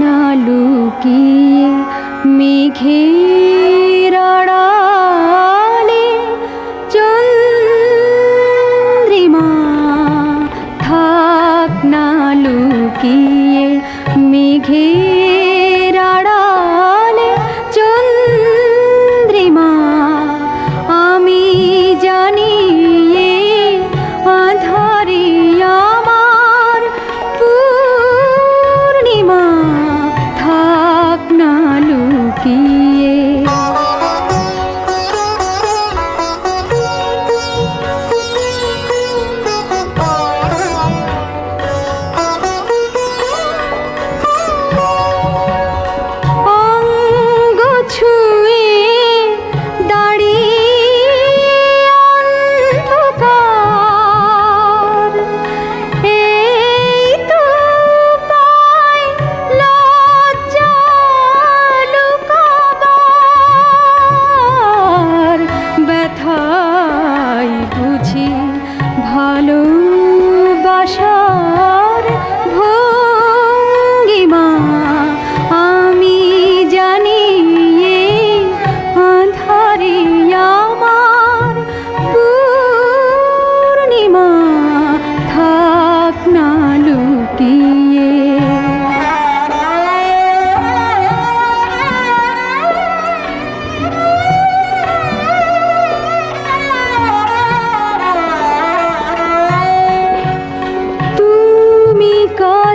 না লুকিয়ে মেঘের আড়ালে চন্দ্রিমা থাক না লুকিয়ে মেঘের লুকিয়ে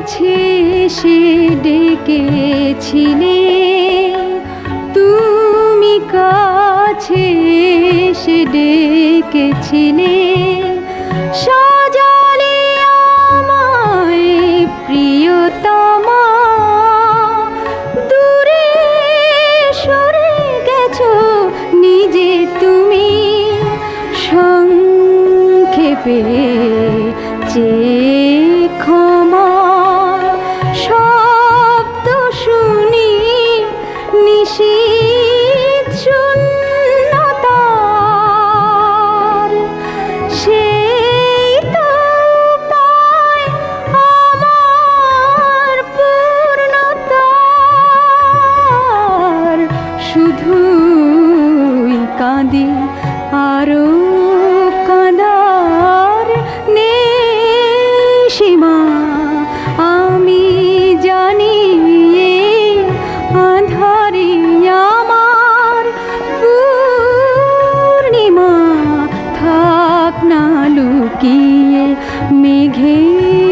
কাছে এসে ডেকেছিলে। তুমি কাছে সে ডেকেছিলে। সাজালে আমায় প্রিয়তমা। দূরে সরে গেছো নিজে তুমি। সংক্ষেপে যে শুধুই কাঁদি আরও কাঁদার সীমা আমি জানি আধারে আমার পূর্ণিমা। থাক না লুকিয়ে মেঘের